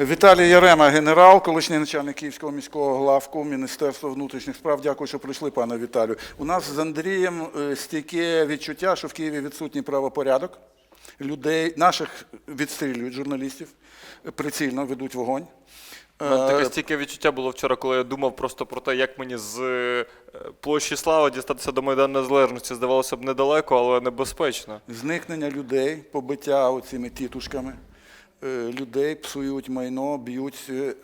Віталій Ярема, генерал, колишній начальник Київського міського главку Міністерства внутрішніх справ. Дякую, що прийшли, пане Віталію. У нас з Андрієм е, стійке відчуття, що в Києві відсутній правопорядок. Людей, наших відстрілюють журналістів, прицільно ведуть вогонь. Мене Е, таке стільки відчуття було вчора, коли я думав просто про те, як мені з е, площі Слави дістатися до Майдану Незалежності. Здавалося б, недалеко, але небезпечно. Зникнення людей, побиття оцими тітушками. Е, Людей псують майно, б'ють. Е,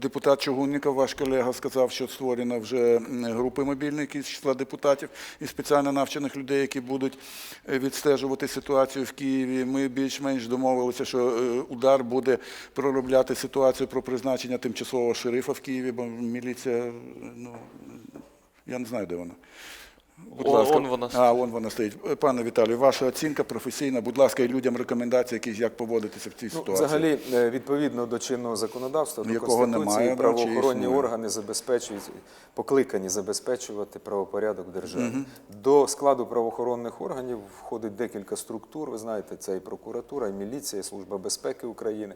Депутат Чугунников, ваш колега, сказав, що створено вже групи мобільні, які з числа депутатів і спеціально навчених людей, які будуть е, відстежувати ситуацію в Києві. Ми більш-менш домовилися, що удар буде проробляти ситуацію про призначення тимчасового шерифа в Києві, бо міліція, ну я не знаю, де вона. Будь О, ласка. он вона А, вон вона стоїть. Пане Віталію, ваша оцінка професійна, будь ласка, і людям рекомендації, якісь, як поводитися в цій Ну, ситуації. взагалі, е, відповідно до чинного законодавства, до Якого Конституції, немає, да, чи правоохоронні існує? органи забезпечують, покликані забезпечувати правопорядок в державі. До складу правоохоронних органів входить декілька структур. Ви знаєте, це і прокуратура, і міліція, і Служба безпеки України.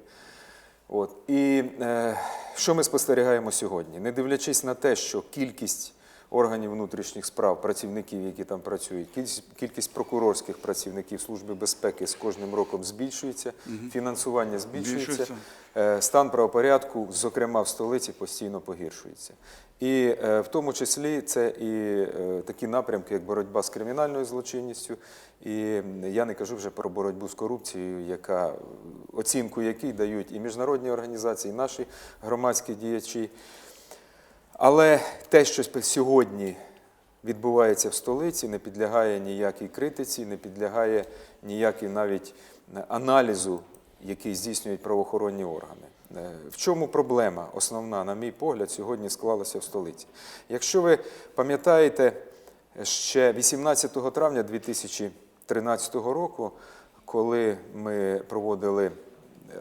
От. І е, що ми спостерігаємо сьогодні? Не дивлячись на те, що кількість органів внутрішніх справ, працівників, які там працюють, кількість, прокурорських працівників Служби безпеки з кожним роком збільшується, фінансування збільшується, Збільшується. е, стан правопорядку, зокрема в столиці, постійно погіршується. І е, в тому числі це і е, такі напрямки, як боротьба з кримінальною злочинністю. І я не кажу вже про боротьбу з корупцією, яка оцінку якій дають і міжнародні організації, і наші громадські діячі. Але те, що сьогодні відбувається в столиці, не підлягає ніякій критиці, не підлягає ніякій навіть е, аналізу, який здійснюють правоохоронні органи. Е, В чому проблема основна, на мій погляд, сьогодні склалася в столиці? Якщо ви пам'ятаєте, ще 18 травня 2013 року, коли ми проводили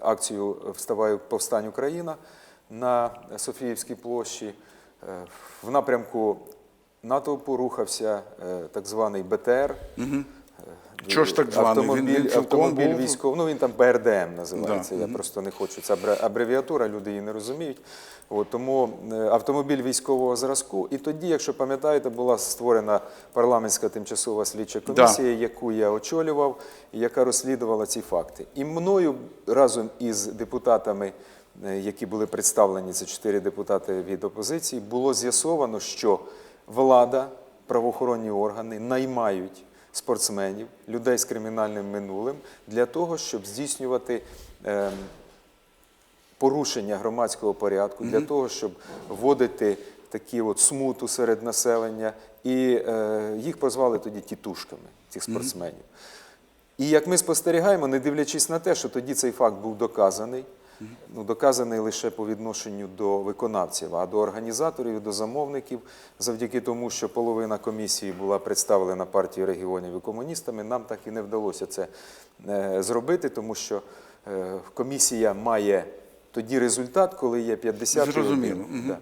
акцію Вставай повстань Україна на Софіївській площі. Е, В напрямку натовпу рухався е, так званий БТР. Е, Чого ж так званий? Автомобіль, він автомобіль був- військовий, ну він там БРДМ називається. Да. Я просто не хочу. Це абревіатура, люди її не розуміють. От, тому е, автомобіль військового зразку. І тоді, якщо пам'ятаєте, була створена парламентська тимчасова слідча комісія, яку я очолював, яка розслідувала ці факти. І мною разом із депутатами, е, які були представлені, це чотири депутати від опозиції, було з'ясовано, що влада, правоохоронні органи наймають спортсменів, людей з кримінальним минулим для того, щоб здійснювати. ем, порушення громадського порядку, для того, щоб вводити такі от смуту серед населення, і е, їх прозвали тоді тітушками, цих спортсменів. І як ми спостерігаємо, не дивлячись на те, що тоді цей факт був доказаний, ну, доказаний лише по відношенню до виконавців, а до організаторів, і до замовників, завдяки тому, що половина комісії була представлена партією регіонів і комуністами, нам так і не вдалося це е, зробити, тому що е, комісія має тоді результат, коли є 50 Зрозуміло. Да.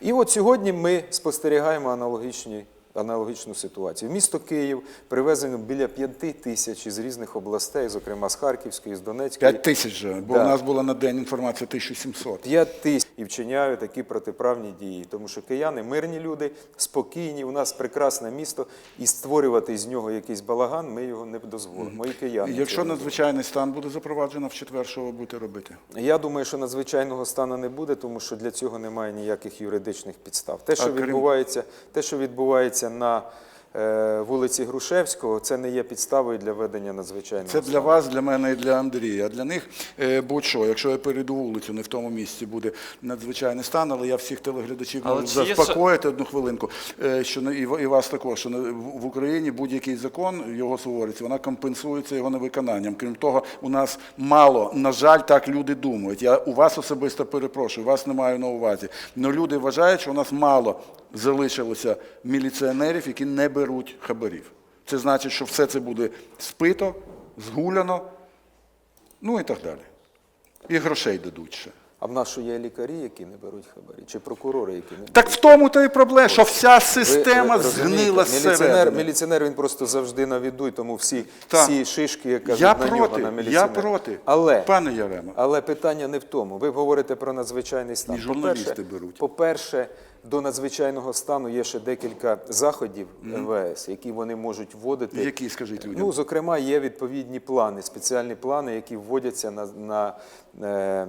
І от сьогодні ми спостерігаємо аналогічні. Аналогічну ситуацію. В місто Київ привезено біля п'яти тисяч із різних областей, зокрема з Харківської, з Донецької. П'ять тисяч же, бо Да. у нас була на день інформація 1700. 5 тисяч і вчиняють такі протиправні дії, тому що кияни мирні люди, спокійні. У нас прекрасне місто, і створювати з нього якийсь балаган ми його не дозволимо. І кияни Якщо надзвичайний стан буде запроваджено в четвер, що ви будете робити? Я думаю, що надзвичайного стану не буде, тому що для цього немає ніяких юридичних підстав. Те, що крім- відбувається, те, що відбувається на е, вулиці Грушевського, це не є підставою для ведення надзвичайного Це стану. для вас, для мене і для Андрія. А для них е, будь-що, якщо я перейду вулицю, не в тому місці буде надзвичайний стан, але я всіх телеглядачів Але можу чи є заспокоїти одну хвилинку, е, що і вас також, що в в Україні будь-який закон, його суворість, вона компенсується його невиконанням. Крім того, у нас мало, на жаль, так люди думають. Я у вас особисто перепрошую, вас не маю на увазі. Але люди вважають, що у нас мало залишилося міліціонерів, які не беруть хабарів. Це значить, що все це буде спито, згуляно, ну і так далі. І грошей дадуть ще. А в нас що є лікарі, які не беруть хабарі, чи прокурори, які не беруть? Так в тому то і проблема, що вся система ви розумієте, згнила міліціонер, міліціонер він просто завжди на віду, і тому всі, Так. всі шишки, як кажуть, Я на проти, нього, на я проти. Але, Пане Ярема. але питання не в тому. Ви говорите про надзвичайний стан. І журналісти По-перше- беруть. По-перше, до надзвичайного стану є ще декілька заходів МВС, які вони можуть вводити. Які, скажіть людям? Ну, зокрема, є відповідні плани, спеціальні плани, які вводяться на, на е,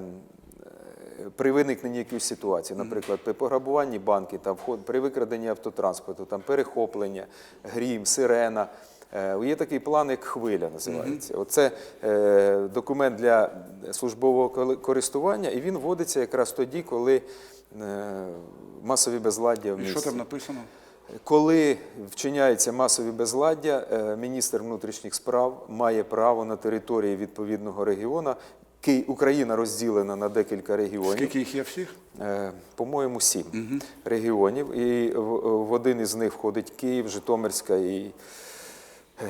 при виникненні якоїсь ситуації, наприклад, при пограбуванні банки, там, при викраденні автотранспорту, там, перехоплення, грім, сирена. Е, Є такий план, як хвиля називається. Оце е, документ для службового користування, і він вводиться якраз тоді, коли е, масові безладдя в І що там написано? Коли вчиняється масові безладдя, е, міністр внутрішніх справ має право на території відповідного регіону. Україна розділена на декілька регіонів. Скільки їх є всіх? Е, По-моєму, сім регіонів. І в один із них входить Київ, Житомирська і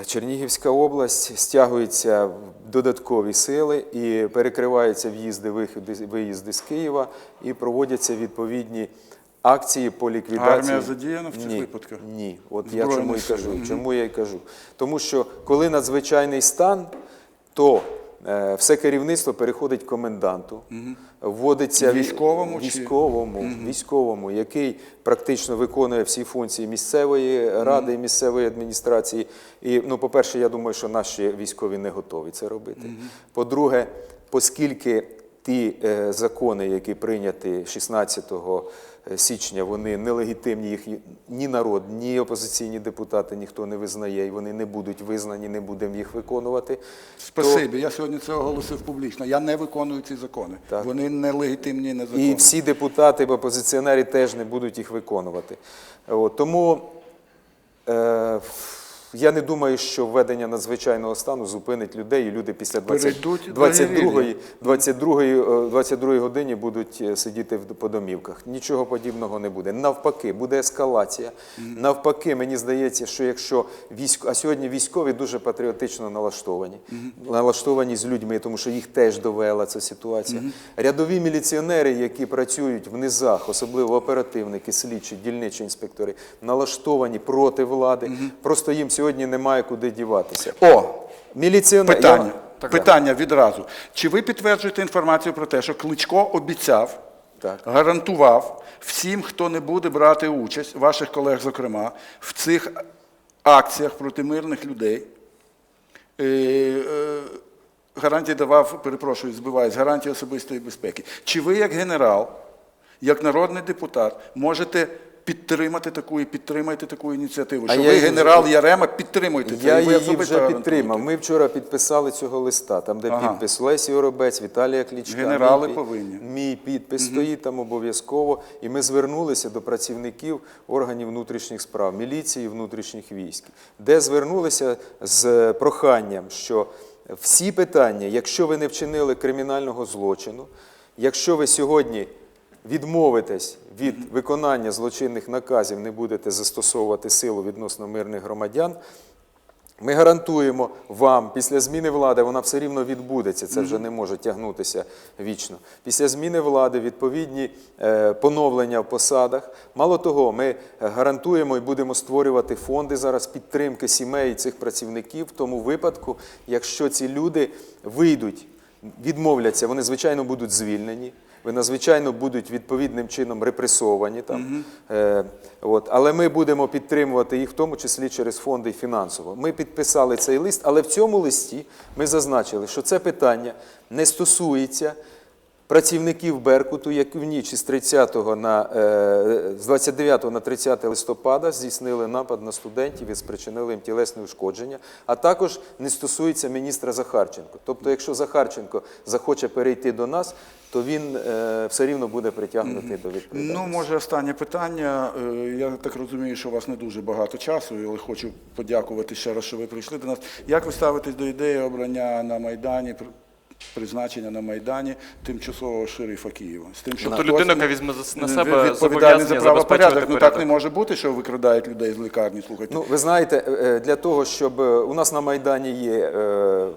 е, Чернігівська область. Стягуються додаткові сили і перекриваються в'їзди, виїзди з Києва і проводяться відповідні акції по ліквідації. Армія задіяна в цих Ні, випадках? Ні, от я чому і кажу. Чому я й кажу? Тому що коли надзвичайний стан, то все керівництво переходить коменданту, вводиться Військовому чи- військовому, військовому, який практично виконує всі функції місцевої ради і місцевої адміністрації. І, ну, по-перше, я думаю, що наші військові не готові це робити. По-друге, оскільки ті е, закони, які прийняті 16 січня, вони нелегітимні, їх ні народ, ні опозиційні депутати ніхто не визнає, і вони не будуть визнані, не будемо їх виконувати. Спасибі, я сьогодні це оголосив публічно. Я не виконую ці закони. Так. Вони нелегітимні, незаконні. І всі депутати, опозиціонери теж не будуть їх виконувати. От, тому е, я не думаю, що введення надзвичайного стану зупинить людей, і люди після 20, Перейдуть 22, релігії. 22, е, 22 годині будуть е, сидіти по домівках. Нічого подібного не буде. Навпаки, буде ескалація. Навпаки, мені здається, що якщо військ... а сьогодні військові дуже патріотично налаштовані, налаштовані з людьми, тому що їх теж довела ця ситуація. Рядові міліціонери, які працюють в низах, особливо оперативники, слідчі, дільничі інспектори, налаштовані проти влади. Просто їм сьогодні немає куди діватися. О, Міліціонер питання. Я- Питання відразу. Чи ви підтверджуєте інформацію про те, що Кличко обіцяв, Так. гарантував всім, хто не буде брати участь, ваших колег, зокрема, в цих акціях проти мирних людей, е, е, гарантії давав, перепрошую, збиваюсь, гарантії особистої безпеки. Чи ви, як генерал, як народний депутат, можете підтримати таку і підтримаєте таку ініціативу? Що я ви, її генерал вже- Ярема, підтримуєте це? Я її вже підтримав. Ми вчора підписали цього листа, там, де Ага. підпис Лесі Оробець, Віталія Клічка. Генерали мій, повинні. Мій підпис стоїть там обов'язково. І ми звернулися до працівників органів внутрішніх справ, міліції і внутрішніх військ, де звернулися з проханням, що всі питання, якщо ви не вчинили кримінального злочину, якщо ви сьогодні відмовитесь від виконання злочинних наказів, не будете застосовувати силу відносно мирних громадян. Ми гарантуємо вам, після зміни влади вона все рівно відбудеться, це вже не може тягнутися вічно. Після зміни влади відповідні е, поновлення в посадах. Мало того, ми гарантуємо і будемо створювати фонди зараз підтримки сімей цих працівників в тому випадку, якщо ці люди вийдуть, відмовляться, вони звичайно будуть звільнені. Вони, звичайно, будуть відповідним чином репресовані там. Е, от. Але ми будемо підтримувати їх, в тому числі через фонди фінансово. Ми підписали цей лист, але в цьому листі ми зазначили, що це питання не стосується працівників Беркуту, які в ніч із 30 на, е, з 29 на 30 листопада здійснили напад на студентів і спричинили їм тілесне ушкодження, а також не стосується міністра Захарченко. Тобто, якщо Захарченко захоче перейти до нас, то він е, все рівно буде притягнутий до відповідальності. Ну, може, останнє питання. Е, Я так розумію, що у вас не дуже багато часу, але хочу подякувати ще раз, що ви прийшли до нас. Як ви ставитесь до ідеї обрання на Майдані, призначення на Майдані тимчасового шерифа Києва? З тим, що Тобто хтось людина, яка візьме за- на себе відповідальний зобов'язання за правопорядок. забезпечувати Ну так порядок. не може бути, що викрадають людей з лікарні. Слухайте. Ну, ви знаєте, е, для того, щоб е, у нас на Майдані є е,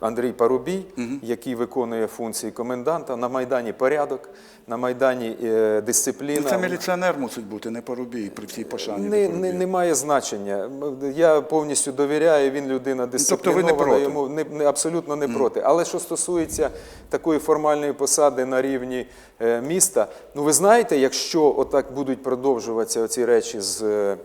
Андрій Парубій, який виконує функції коменданта. На Майдані порядок, на Майдані е, дисципліна. Ну, Це міліціонер мусить бути, не порубій при цій пошані. Не, не, Парубія. має значення. Я повністю довіряю, він людина тобто ви не дисциплінована, проти? йому не, абсолютно не проти. Але що стосується такої формальної посади на рівні е, міста, ну ви знаєте, якщо отак будуть продовжуватися оці речі з е,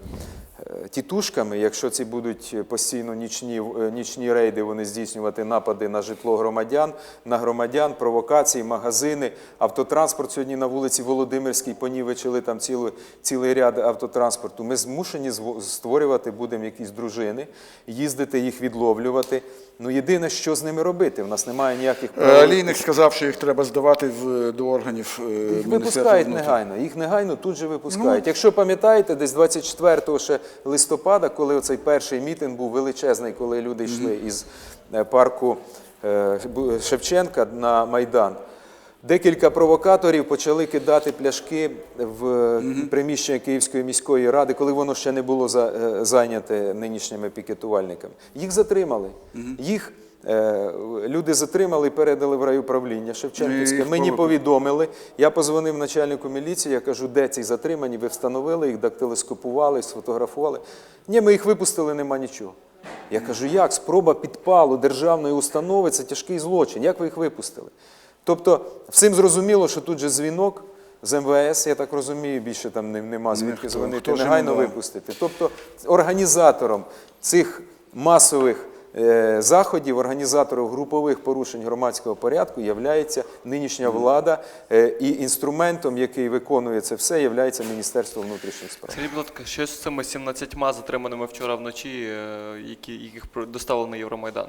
тітушками, якщо ці будуть постійно нічні, е, нічні рейди, вони здійснювати напади на житло громадян, на громадян, провокації, магазини, автотранспорт сьогодні на вулиці Володимирській понівечили там цілий, цілий ряд автотранспорту. Ми змушені створювати будемо якісь дружини, їздити їх відловлювати. Ну єдине, що з ними робити, в нас немає ніяких Е, правових сказав, що їх треба здавати в, до органів е, їх випускають внутрішніх. негайно, їх негайно тут же Ну, випускають. Якщо пам'ятаєте, десь 24 ще листопада, коли оцей перший мітинг був величезний, коли люди йшли із е, парку е, Шевченка на Майдан. Декілька провокаторів почали кидати пляшки в приміщення Київської міської ради, коли воно ще не було е, зайняте нинішніми пікетувальниками. Їх затримали. Їх люди затримали і передали в райуправління Шевченківське. Мені повідомили. Я позвонив начальнику міліції, я кажу, де ці затримані, ви встановили їх, дактилоскопували, сфотографували. Ні, ми їх випустили, нема нічого. Я кажу, як спроба підпалу державної установи це тяжкий злочин. Як ви їх випустили? Тобто, всім зрозуміло, що тут же дзвінок з МВС, я так розумію, більше там нема звідки дзвонити, негайно випустити. Тобто організатором цих масових е, заходів, організатором групових порушень громадського порядку являється нинішня влада е, і інструментом, який виконує це все, являється Міністерство внутрішніх справ. Сергій будь що з цими 17 затриманими вчора вночі, е, які, яких доставили на Євромайдан?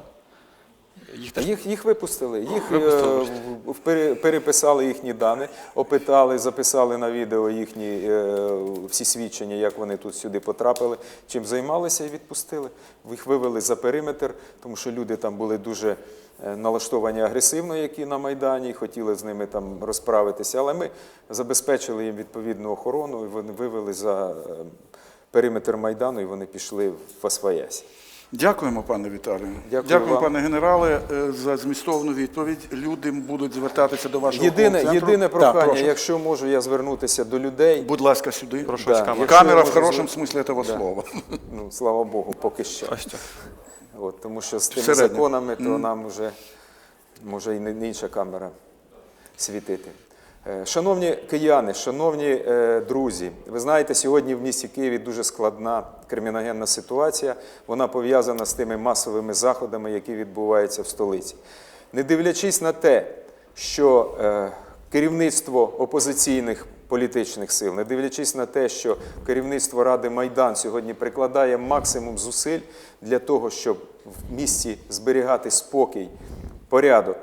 Їх теж Їх, їх випустили, їх Випустили. е, в- в- пере- переписали їхні дані, опитали, записали на відео їхні е, всі свідчення, як вони тут сюди потрапили, чим займалися і відпустили. Їх вивели за периметр, тому що люди там були дуже е, налаштовані агресивно, які на Майдані, і хотіли з ними там розправитися. Але ми забезпечили їм відповідну охорону, і вони вивели за е, периметр Майдану, і вони пішли в Освоясі. Дякуємо, пане Віталію. Дякую Дякуємо, вам. пане генерале, е, за змістовну відповідь. Люди будуть звертатися до вашого Єдине, єдине прохання, прошу. якщо можу я звернутися до людей. Будь ласка, сюди. Прошу, Да, камера. Камера в хорошому звер- смислі этого Да. слова. Ну, слава Богу, поки що. От, тому що з тими Всередині. законами, то нам вже може і не інша камера світити. Е, Шановні кияни, шановні е, друзі, ви знаєте, сьогодні в місті Києві дуже складна криміногенна ситуація. Вона пов'язана з тими масовими заходами, які відбуваються в столиці. Не дивлячись на те, що е, керівництво опозиційних політичних сил, не дивлячись на те, що керівництво Ради Майдан сьогодні прикладає максимум зусиль для того, щоб в місті зберігати спокій, порядок.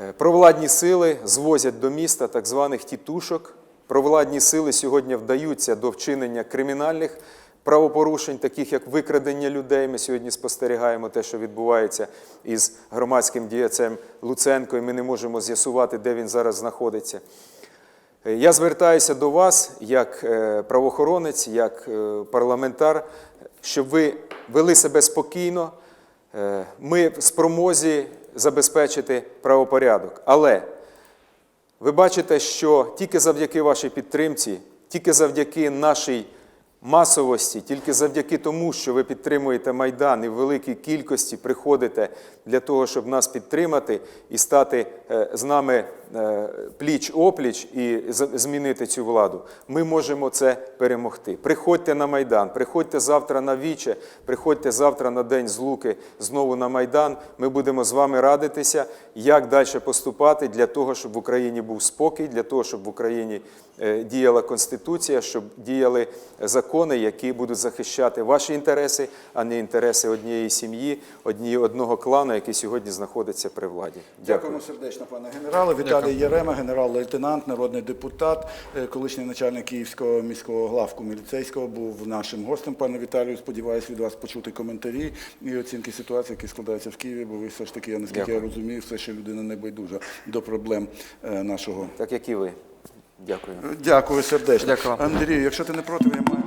Е, Провладні сили звозять до міста так званих тітушок. Провладні сили сьогодні вдаються до вчинення кримінальних правопорушень, таких як викрадення людей. Ми сьогодні спостерігаємо те, що відбувається із громадським діячем Луценко, і ми не можемо з'ясувати, де він зараз знаходиться. Е, Я звертаюся до вас як е, правоохоронець, як парламентар, щоб ви вели себе спокійно. Ми в спромозі забезпечити правопорядок. Але ви бачите, що тільки завдяки вашій підтримці, тільки завдяки нашій масовості, тільки завдяки тому, що ви підтримуєте Майдан і в великій кількості приходите для того, щоб нас підтримати і стати е, з нами е, пліч-опліч і змінити цю владу, ми можемо це перемогти. Приходьте на Майдан, приходьте завтра на Віче, приходьте завтра на День Злуки знову на Майдан. Ми будемо з вами радитися, як далі поступати для того, щоб в Україні був спокій, для того, щоб в Україні е, діяла Конституція, щоб діяли закони, які будуть захищати ваші інтереси, а не інтереси однієї сім'ї, однієї одного клану, який сьогодні знаходиться при владі. Дякуємо сердечно, пане генерале. Віталій Єрема, генерал-лейтенант, народний депутат, е, колишній начальник Київського міського главку міліцейського, був нашим гостем. Пане Віталію, сподіваюся від вас почути коментарі і оцінки ситуації, які складаються в Києві, бо ви все ж таки, я наскільки Дякую. я розумію, все ще людина не байдужа до проблем е, нашого. Так як і ви. Дякую. Дякую сердечно. Дякую. Андрій, якщо ти не проти, я маю